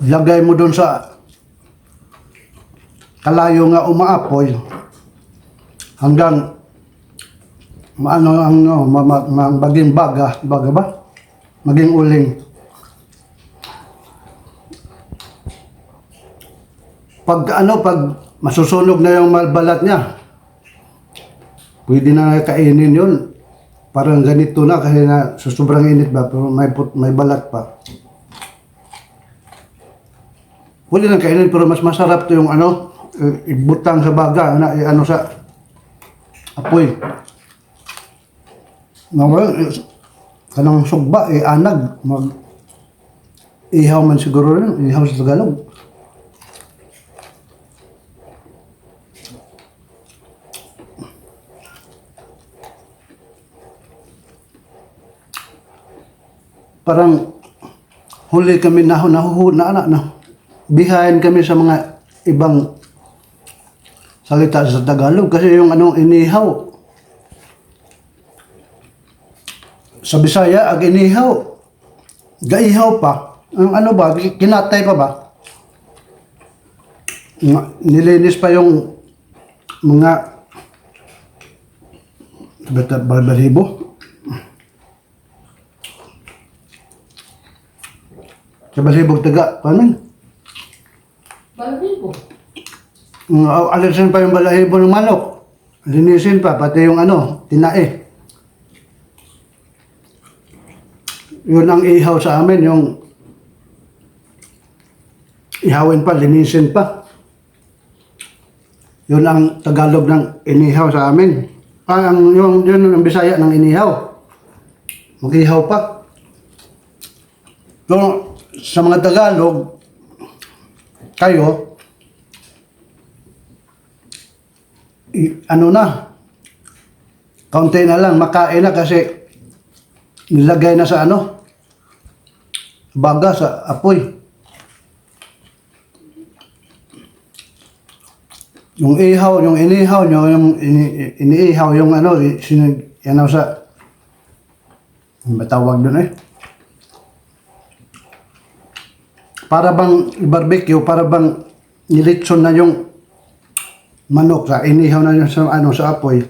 lagay mo doon sa kalayo nga umaapoy hanggang maano ang no, ma, ma, ma- maging baga, baga ba? Maging uling. Pag ano, pag masusunog na yung malbalat niya, pwede na kainin yun. Parang ganito na kasi na sa sobrang init ba, pero may, put- may balat pa. Huli na kainin pero mas masarap to yung ano, eh, ibutang sa baga, na, eh, ano sa apoy. Nawala, eh, kanang sugba, eh, anag, mag, ihaw man siguro rin, ihaw sa Tagalog. Parang huli kami na nahuhu na na, na behind kami sa mga ibang salita sa Tagalog kasi yung anong inihaw. Sa Bisaya ag inihaw. Gaihaw pa. Ang ano ba kinatay pa ba? Nilinis pa yung mga bata balbalibo sa balibog taga paano Balahibo. Mm, alisin pa yung balahibo ng manok. Linisin pa, pati yung ano, tinae. Yun ang ihaw sa amin, yung ihawin pa, linisin pa. Yun ang Tagalog ng inihaw sa amin. Ah, ang, yung, yun ang Bisaya ng inihaw. Mag-ihaw pa. So, sa mga Tagalog, kayo, ano na, kaunti na lang, makain na kasi nilagay na sa ano, baga sa apoy. Yung ihaw, yung inihaw nyo, yung ini, iniihaw, yung ano, i- sin, yan sa, ano ba tawag doon eh? Para bang barbecue, para bang nilitson na yung manok sa inihaw na yun sa ano sa apoy.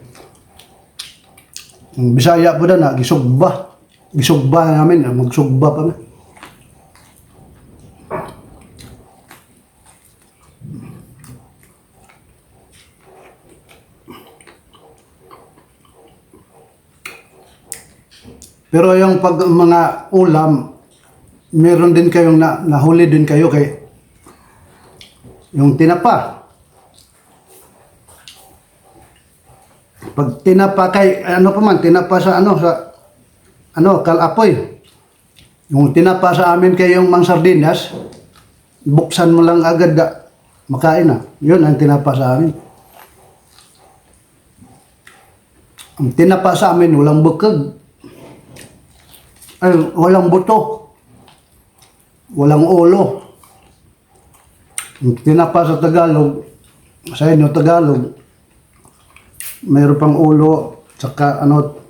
Ang Bisaya po na, gisugba. Gisugba namin, magsugba pa na. Pero yung pag mga ulam, meron din kayong na, nahuli din kayo kay yung tinapa. Pag tinapa kay ano pa man tinapa sa ano sa ano kalapoy. Yung tinapa sa amin kay yung mang sardinas, buksan mo lang agad da, makain na. Yun ang tinapa sa amin. Ang tinapa sa amin walang bukag. Ay, walang buto. Walang ulo. Tinapa sa Tagalog, sa inyo Tagalog, mayroon pang ulo, tsaka ano,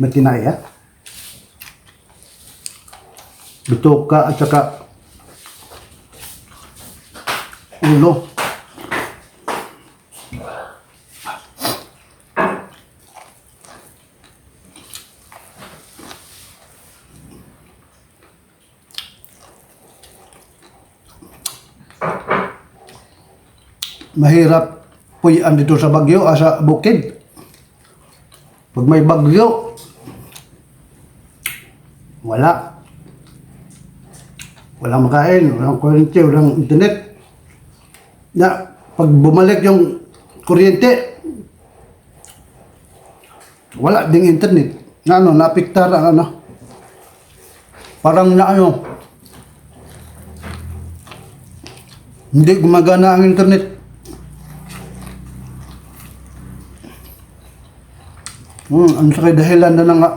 may tinaya. Bituka at saka ulo. Mahirap puyan dito sa Bagyo, ah, sa bukid. Pag may bagyo, wala. Walang makain, walang kuryente, walang internet. Na, pag bumalik yung kuryente, wala ding internet. Na ano, napiktar ano. Parang na ano, hindi gumagana ang internet. Hmm, ang sakay dahilan na nga.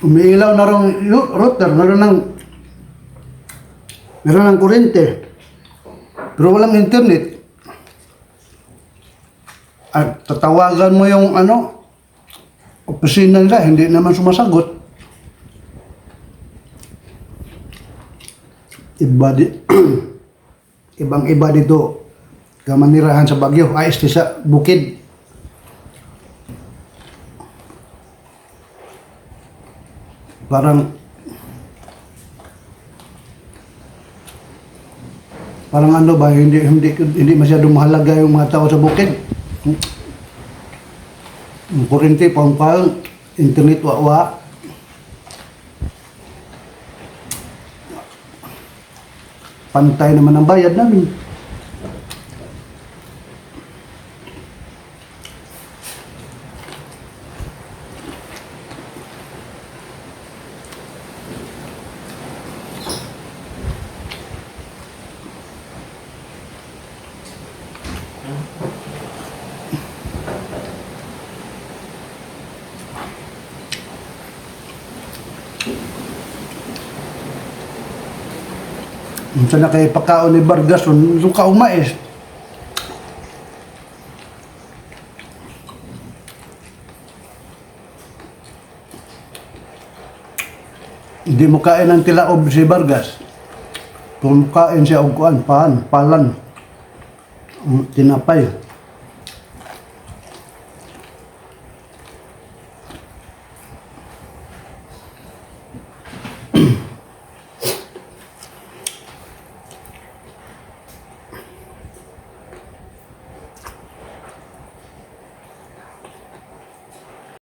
Umiilaw na rong router, meron ng meron ng kuryente. Pero walang internet. At tatawagan mo yung ano, opisina nila, hindi naman sumasagot. Iba di, ibang iba dito. Kamanirahan sa Bagyo. Ay este sa bukid. Parang parang ano ba hindi hindi hindi masyadong mahalaga yung mga tao sa bukid. Yung kurente pang pang internet wa wa pantay naman ang bayad namin Unsa na kay pakaon ni Vargas un suka umais. Hindi mo kain ng tilaob si Vargas. Kung kain siya og kuan, paan, palan. Mm, Tinapay.